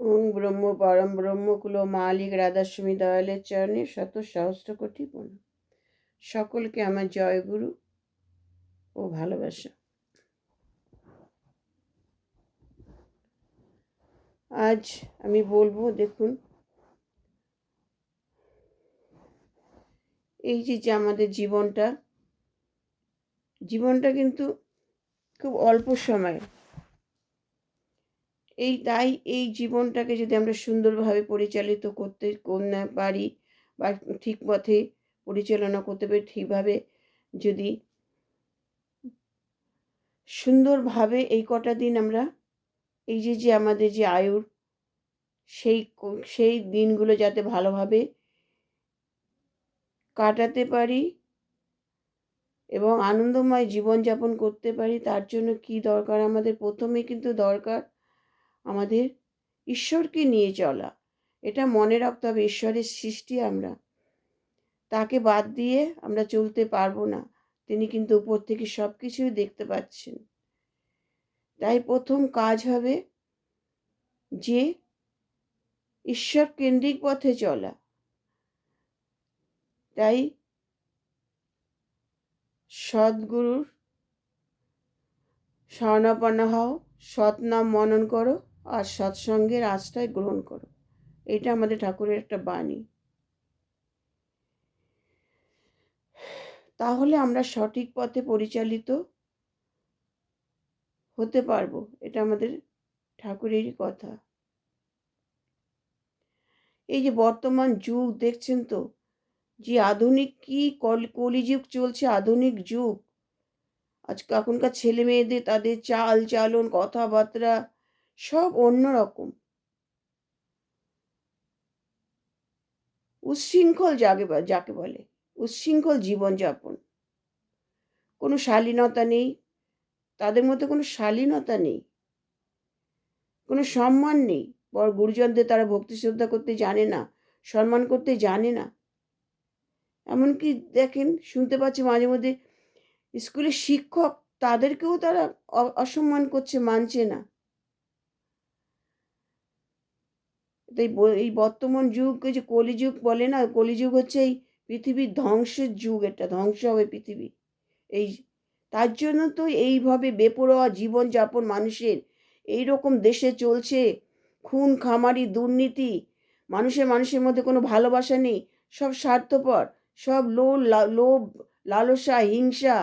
ওং ব্রহ্ম পরম ব্রহ্মকুল মালিক রাধাস্বামী দয়ালের চরণে শত সহস্র কোটি প্রণাম সকলকে আমার জয়গুরু ও ভালোবাসা। আজ আমি বলব, দেখুন, এই যে যে আমাদের জীবনটা জীবনটা কিন্তু খুব অল্প সময় এই তাই এই জীবনটাকে যদি আমরা সুন্দরভাবে পরিচালিত করতে না পারি বা ঠিক পথে পরিচালনা করতে পারি ঠিকভাবে যদি সুন্দরভাবে এই কটা দিন আমরা এই যে যে আমাদের যে আয়ুর সেই সেই দিনগুলো যাতে ভালোভাবে কাটাতে পারি এবং আনন্দময় জীবনযাপন করতে পারি, তার জন্য কি দরকার? আমাদের প্রথমে কিন্তু দরকার আমাদের ঈশ্বরকে নিয়ে চলা। এটা মনে রাখতে হবে ঈশ্বরের সৃষ্টি আমরা। তাকে বাদ দিয়ে আমরা চলতে পারব না। তিনি কিন্তু উপর থেকে সব কিছুই দেখতে পাচ্ছেন। তাই প্রথম কাজ হবে যে ঈশ্বর কেন্দ্রিক পথে চলা। তাই সদ্গুরুর স্বর্ণাপন্ন হও, সৎ নাম মনন করো। আর সৎসঙ্গের আশ্রয় গ্রহণ করো। এটা আমাদের ঠাকুরের একটা বাণী। তাহলে আমরা সঠিক পথে পরিচালিত হতে পারব, এটা আমাদের ঠাকুরেরই কথা। এই যে বর্তমান যুগ, দেখছেন তো? যে আধুনিক কি কল, কলিযুগ চলছে, আধুনিক যুগ। আজ এখনকার ছেলে মেয়েদের তাদের চাল চালন কথাবার্তা সব অন্য রকম। উচ্ছৃঙ্খল যাকে যাকে বলে, উচ্ছৃঙ্খল জীবনযাপন। কোনো শালীনতা নেই, তাদের মধ্যে কোনো শালীনতা নেই, কোনো সম্মান নেই। বড় গুরুজনদের তারা ভক্তি শ্রদ্ধা করতে জানে না, সম্মান করতে জানে না। এমনকি দেখেন, শুনতে পাচ্ছি মাঝে মধ্যে স্কুলের শিক্ষক তাদেরকেও তারা অসম্মান করছে, মানছে না। তাই এই বর্তমান যুগ যে কলিযুগ বলে না, কলিযুগ হচ্ছে এই পৃথিবীর ধ্বংসের যুগ এটা ধ্বংস হবে পৃথিবী। এই তার জন্য তো এইভাবে বেপরোয়া জীবনযাপন মানুষের এই রকম দেশে চলছে, খুন, খামারি, দুর্নীতি, মানুষের মানুষের মধ্যে কোনো ভালোবাসা নেই, সব স্বার্থপর, সব লোভ লোভ, লালসা, হিংসা,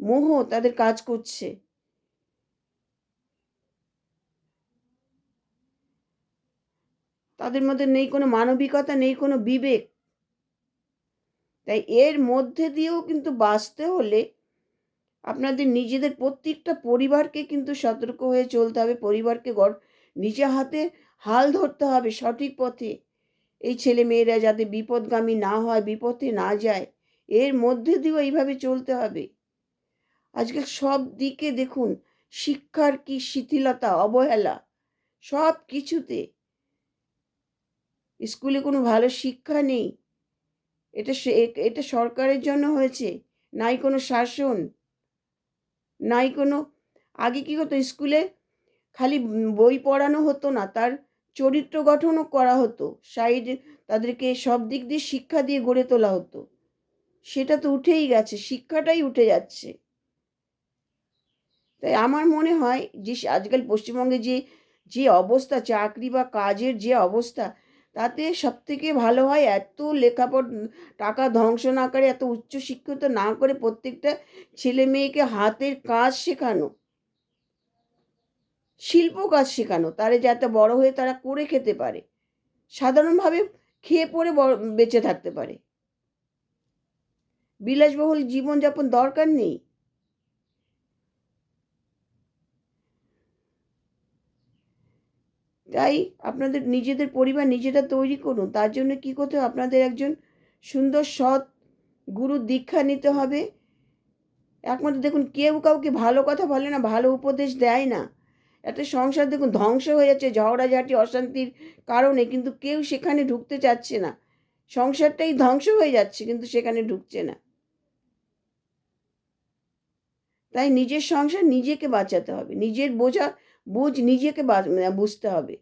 মোহ তাদের কাজ করছে। তাদের মধ্যে নেই কোনো মানবিকতা, নেই কোনো বিবেক। তাই এর মধ্যে দিয়েও কিন্তু বাঁচতে হলে আপনাদের নিজেদের প্রত্যেকটা পরিবারকে কিন্তু সতর্ক হয়ে চলতে হবে। পরিবারকে গড়, নিজে হাতে হাল ধরতে হবে সঠিক পথে। এই ছেলে মেয়েরা যাতে বিপদগামী না হয়, বিপথে না যায়, এর মধ্যে দিয়েও এইভাবে চলতে হবে। আজকে সব দিকে দেখুন, শিক্ষার কি শিথিলতা, অবহেলা সব কিছুতে স্কুলে কোনো ভালো শিক্ষা নেই। এটা এটা সরকারের জন্য হয়েছে। নাই কোনো শাসন। নাই কোনো, আগে কী হতো, স্কুলে খালি বই পড়ানো হতো না, তার চরিত্র গঠনও করা হতো। সাইড তাদেরকে সব দিক দিয়ে শিক্ষা দিয়ে গড়ে তোলা হতো। সেটা তো উঠেই গেছে, শিক্ষাটাই উঠে যাচ্ছে। তাই আমার মনে হয় যে, আজকাল পশ্চিমবঙ্গে যে যে অবস্থা, চাকরি বা কাজের যে অবস্থা তাতে সবথেকে ভালো হয় এত লেখাপড়, টাকা ধ্বংস না করে, এত উচ্চশিক্ষিত না করে প্রত্যেকটা ছেলে মেয়েকে হাতের কাজ শেখানো। শিল্প কাজ শেখানো, তারা যাতে বড় হয়ে তারা করে খেতে পারে। সাধারণভাবে খেয়ে পরে বেঁচে থাকতে পারে। বিলাসবহুল জীবনযাপন দরকার নেই। তাই আপনাদের নিজেদের পরিবার নিজেরা তৈরি করুন। তার জন্য কী করতে হবে? আপনাদের একজন সুন্দর সৎ গুরু দীক্ষা নিতে হবে। একমাত্র দেখুন, কেউ কাউকে ভালো কথা বলে না, ভালো উপদেশ দেয় না। একটা সংসার দেখুন, ধ্বংস হয়ে যাচ্ছে, ঝগড়াঝাটি, অশান্তির কারণে, কিন্তু কেউ সেখানে ঢুকতে চাচ্ছে না। সংসারটাই ধ্বংস হয়ে যাচ্ছে, কিন্তু সেখানে ঢুকছে না। তাই নিজের সংসার নিজেকে বাঁচাতে হবে। নিজের বোঝা বুঝ, নিজেকে বা- বুঝতে হবে।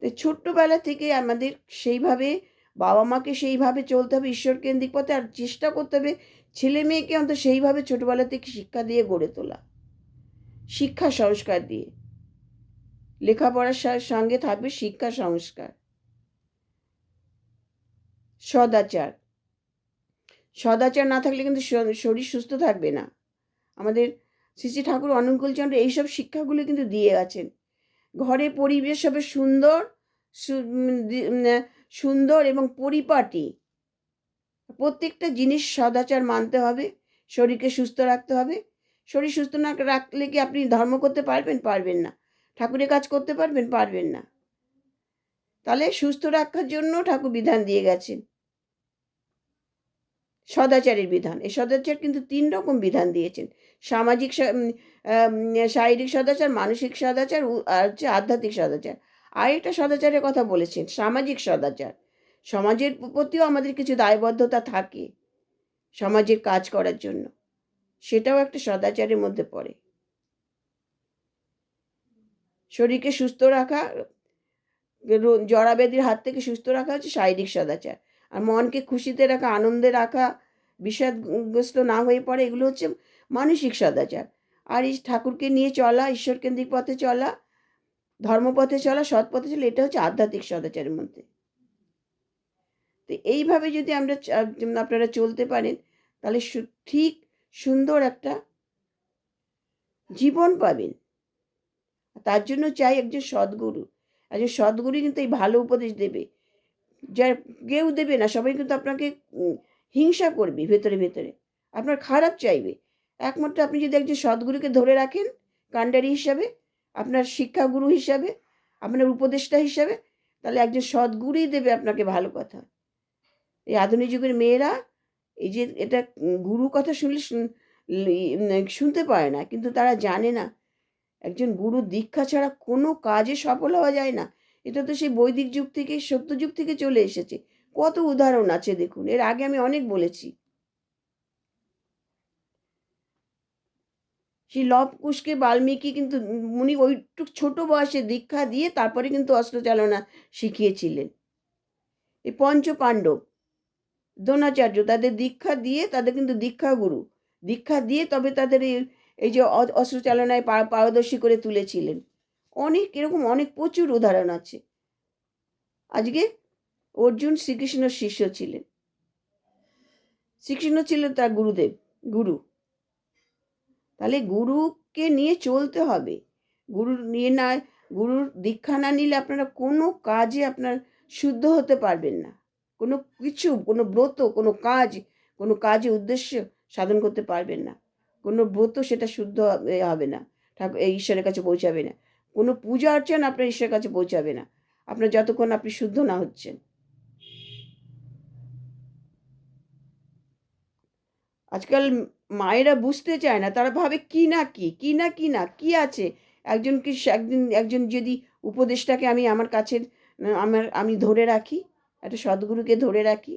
তাই ছোট্টবেলা থেকে আমাদের সেইভাবে, বাবা মাকে সেইভাবে চলতে হবে ঈশ্বর কেন্দ্রিক পথে, আর চেষ্টা করতে হবে ছেলে মেয়েকে অন্তত সেইভাবে ছোটবেলা থেকে শিক্ষা দিয়ে গড়ে তোলা। শিক্ষা সংস্কার দিয়ে। লেখাপড়ার সঙ্গে থাকবে শিক্ষা সংস্কার। সদাচার। সদাচার না থাকলে কিন্তু শরীর সুস্থ থাকবে না। আমাদের শ্রী শ্রী ঠাকুর অনুকূলচন্দ্র এইসব শিক্ষাগুলো কিন্তু দিয়ে গেছেন। ঘরে পরিবেশ হবে সুন্দর সুন্দর এবং পরিপাটি। প্রত্যেকটা জিনিস সদাচার মানতে হবে, শরীরকে সুস্থ রাখতে হবে। শরীর সুস্থ না রাখলে কি আপনি ধর্ম করতে পারবেন? পারবেন না। ঠাকুরের কাজ করতে পারবেন? পারবেন না। তাহলে সুস্থ রাখার জন্য ঠাকুর বিধান দিয়ে গেছেন। সদাচারের বিধান। এই সদাচার কিন্তু তিন রকম বিধান দিয়েছেন। সামাজিক শারীরিক সদাচার, মানসিক সদাচার আর হচ্ছে আধ্যাত্মিক সদাচার। আর একটা সদাচারের কথা বলেছেন, সামাজিক সদাচার। সমাজের প্রতিও আমাদের কিছু দায়বদ্ধতা থাকে সমাজের কাজ করার জন্য। সেটাও একটা সদাচারের মধ্যে পড়ে। শরীরকে সুস্থ রাখা, রো- জড়াব্যাধির হাত থেকে সুস্থ রাখা হচ্ছে শারীরিক সদাচার। আর মনকে খুশিতে রাখা, আনন্দে রাখা, বিষাদগ্রস্ত না হয়ে পড়ে, এগুলো হচ্ছে মানসিক সদাচার। আর এই ঠাকুরকে নিয়ে চলা, ঈশ্বরকেন্দ্রিক পথে চলা, ধর্মপথে চলা সৎ পথে চলা, এটা হচ্ছে আধ্যাত্মিক সদাচারের মধ্যে। তো এইভাবে যদি আমরা আপনারা চলতে পারেন, তাহলে ঠিক সুন্দর একটা জীবন পাবেন। তার জন্য চাই একজন সদ্গুরু। একজন সদ্গুরু কিন্তু এই ভালো উপদেশ দেবে। যার কেউ দেবে না, সবাই কিন্তু আপনাকে হিংসা করবে ভেতরে ভেতরে। আপনার খারাপ চাইবে। একমাত্র আপনি যদি একজন সদ্গুরুকে ধরে রাখেন, কাণ্ডারি হিসাবে, আপনার শিক্ষাগুরু হিসাবে, আপনার উপদেষ্টা হিসাবে, তাহলে একজন সদ্গুরুই দেবে আপনাকে ভালো কথা। এই আধুনিক যুগের মেয়েরা, এই যে এটা গুরু কথা শুনলে শুনতে পারে না, কিন্তু তারা জানে না, একজন গুরু দীক্ষা ছাড়া কোনো কাজে সফল হওয়া যায় না। এটা তো সেই বৈদিক যুগ থেকে, সত্য যুগ থেকে চলে এসেছে। কত উদাহরণ আছে দেখুন, এর আগে আমি অনেক বলেছি। সেই লব কুশকে বাল্মীকি কিন্তু উনি ওইটুক ছোট বয়সে দীক্ষা দিয়ে তারপরে কিন্তু অস্ত্র চালনা শিখিয়েছিলেন। এই পঞ্চ পাণ্ডব দ্রোণাচার্য তাদের দীক্ষা দিয়ে তাদের কিন্তু দীক্ষা গুরু। দীক্ষা দিয়ে তবে তাদের এই যে অস্ত্র চালনায় পারদর্শী করে তুলেছিলেন। অনেক, এরকম অনেক প্রচুর উদাহরণ আছে। আজকে অর্জুন শ্রীকৃষ্ণর শিষ্য ছিলেন। শ্রীকৃষ্ণ ছিলেন তার গুরুদেব, গুরু। তাহলে গুরুকে নিয়ে চলতে হবে। গুরু নিয়ে না, গুরুর দীক্ষা না নিলে আপনারা কোনো কাজে আপনার শুদ্ধ হতে পারবেন না। কোনো কিছু, কোনো ব্রত, কোনো কাজ, কোনো কাজে উদ্দেশ্য সাধন করতে পারবেন না। কোনো ব্রত সেটা শুদ্ধ হবে না। ঠাকুর ঈশ্বরের কাছে পৌঁছাবে না। কোনো পূজা অর্চনা আপনার ঈশ্বরের কাছে পৌঁছাবে না। আপনার যতক্ষণ আপনি শুদ্ধ না হচ্ছেন। আজকাল মায়েরা বুঝতে চায় না, তারা ভাবে কি না কি কি না কি না, কি আছে? একজনকে একদিন, একজন যদি উপদেশটাকে আমি আমার কাছে আমার, আমি ধরে রাখি, একটা সদ্গুরুকে ধরে রাখি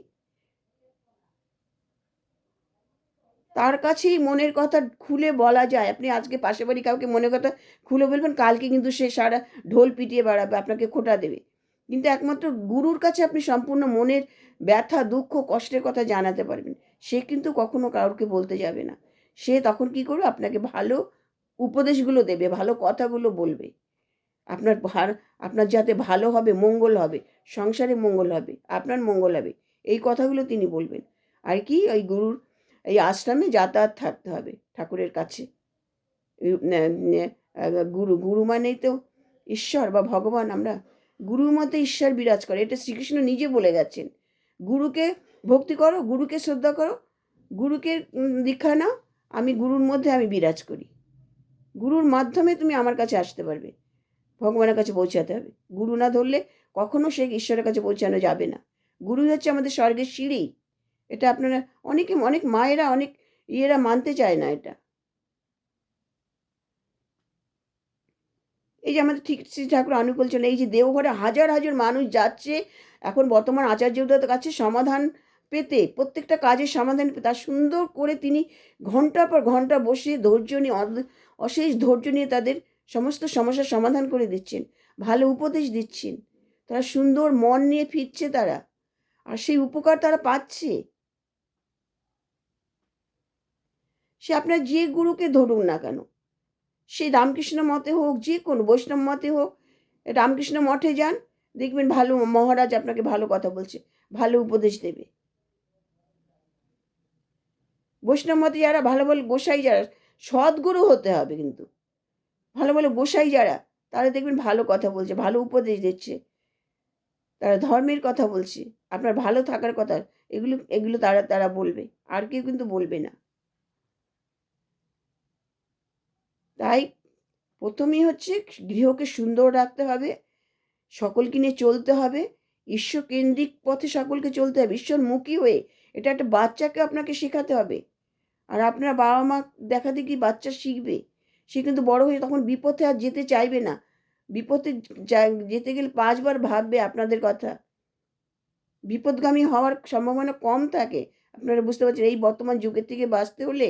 তার কাছেই মনের কথা খুলে বলা যায়। আপনি আজকে পাশে বাড়ি কাউকে মনের কথা খুলে বলবেন, কালকে কিন্তু সে সারা ঢোল পিটিয়ে বেড়াবে, আপনাকে খোটা দেবে। কিন্তু একমাত্র গুরুর কাছে আপনি সম্পূর্ণ মনের ব্যথা, দুঃখ, কষ্টের কথা জানাতে পারবেন। সে কিন্তু কখনো কাউকে বলতে যাবে না। সে তখন কি করবে? আপনাকে ভালো উপদেশগুলো দেবে, ভালো কথাগুলো বলবে। আপনার ভা- আপনার যাতে ভালো হবে, মঙ্গল হবে, সংসারে মঙ্গল হবে, আপনার মঙ্গল হবে, এই কথাগুলো তিনি বলবেন। আর কি? ওই গুরুর এই আশ্রমে যাতায়াত থাকতে হবে ঠাকুরের কাছে। গুরু গুরু মানেই তো ঈশ্বর বা ভগবান। আমরা গুরুর মধ্যে ঈশ্বর বিরাজ করে। এটা শ্রীকৃষ্ণ নিজে বলে গেছেন। গুরুকে ভক্তি করো, গুরুকে শ্রদ্ধা করো, গুরুকে দীক্ষা নাও, আমি গুরুর মধ্যে আমি বিরাজ করি। গুরুর মাধ্যমে তুমি আমার কাছে আসতে পারবে। ভগবানের কাছে পৌঁছাতে হবে। গুরু না ধরলে কখনো সে ঈশ্বরের কাছে পৌঁছানো যাবে না। গুরু হচ্ছে আমাদের স্বর্গের সিঁড়ি। এটা আপনারা অনেকে, অনেক মায়েরা, অনেক ইয়েরা মানতে চায় না এটা। এই যে আমাদের ঠিক শ্রী ঠাকুর অনুকূল চলে, এই যে দেওঘরে হাজার হাজার মানুষ যাচ্ছে, এখন বর্তমান আচার্যদের কাছে সমাধান পেতে, প্রত্যেকটা কাজের সমাধান তার সুন্দর করে তিনি ঘণ্টার পর ঘণ্টা বসে ধৈর্য নিয়ে অশেষ ধৈর্য নিয়ে তাদের সমস্ত সমস্যার সমাধান করে দিচ্ছেন, ভালো উপদেশ দিচ্ছেন। তারা সুন্দর মন নিয়ে ফিরছে তারা, আর সেই উপকার তারা পাচ্ছে। সে আপনার যে গুরুকে ধরুন না কেন, সে রামকৃষ্ণ মতে হোক, যে কোনো বৈষ্ণব মতে হোক, রামকৃষ্ণ মঠে যান, দেখবেন ভালো মহারাজ আপনাকে ভালো কথা বলছে, ভালো উপদেশ দেবে। বৈষ্ণব মতে যারা, ভালো ভালো গোসাই যারা, সদ্গুরু হতে হবে কিন্তু। ভালো ভালো গোসাই যারা, তারা দেখবেন ভালো কথা বলছে, ভালো উপদেশ দিচ্ছে। তারা ধর্মের কথা বলছে, আপনার ভালো থাকার কথা, এগুলো এগুলো তারা তারা বলবে, আর কেউ কিন্তু বলবে না। তাই প্রথমেই হচ্ছে গৃহকে সুন্দর রাখতে হবে, সকলকে নিয়ে চলতে হবে ঈশ্বর কেন্দ্রিক পথে সকলকে চলতে হবে, ঈশ্বরমুখী হয়ে এটা একটা বাচ্চাকে আপনাকে শেখাতে হবে। আর আপনার বাবা মা দেখা দেখি বাচ্চা শিখবে, সে কিন্তু বড় হয়ে তখন বিপথে আর যেতে চাইবে না। বিপথে যেতে গেলে পাঁচবার ভাববে আপনাদের কথা। বিপদগামী হওয়ার সম্ভাবনা কম থাকে। আপনারা বুঝতে পারছেন, এই বর্তমান যুগের থেকে বাঁচতে হলে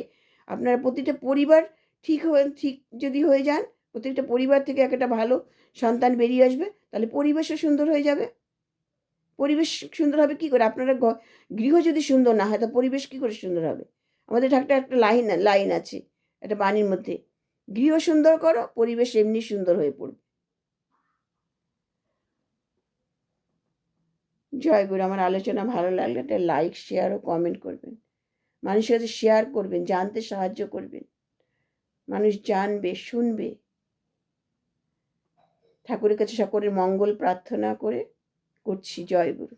আপনারা প্রতিটা পরিবার ঠিক হয়ে, ঠিক যদি হয়ে যান, প্রত্যেকটা পরিবার থেকে একটা ভালো সন্তান বেরিয়ে আসবে, তাহলে পরিবেশও সুন্দর হয়ে যাবে। পরিবেশ সুন্দর হবে কী করে? আপনারা গৃহ যদি সুন্দর না হয়, তা পরিবেশ কী করে সুন্দর হবে? আমাদের একটা একটা লাইন লাইন আছে, একটা বাণীর মধ্যে, গৃহ সুন্দর করো, পরিবেশ এমনি সুন্দর হয়ে পড়বে। জয় গুরু, আমার আলোচনা ভালো লাগলে একটা লাইক শেয়ার ও কমেন্ট করবেন। মানুষের সাথে শেয়ার করবেন, জানতে সাহায্য করবেন। মানুষ জানবে শুনবে। ঠাকুরের কাছে সকলের মঙ্গল প্রার্থনা করে করছি। জয় গুরু।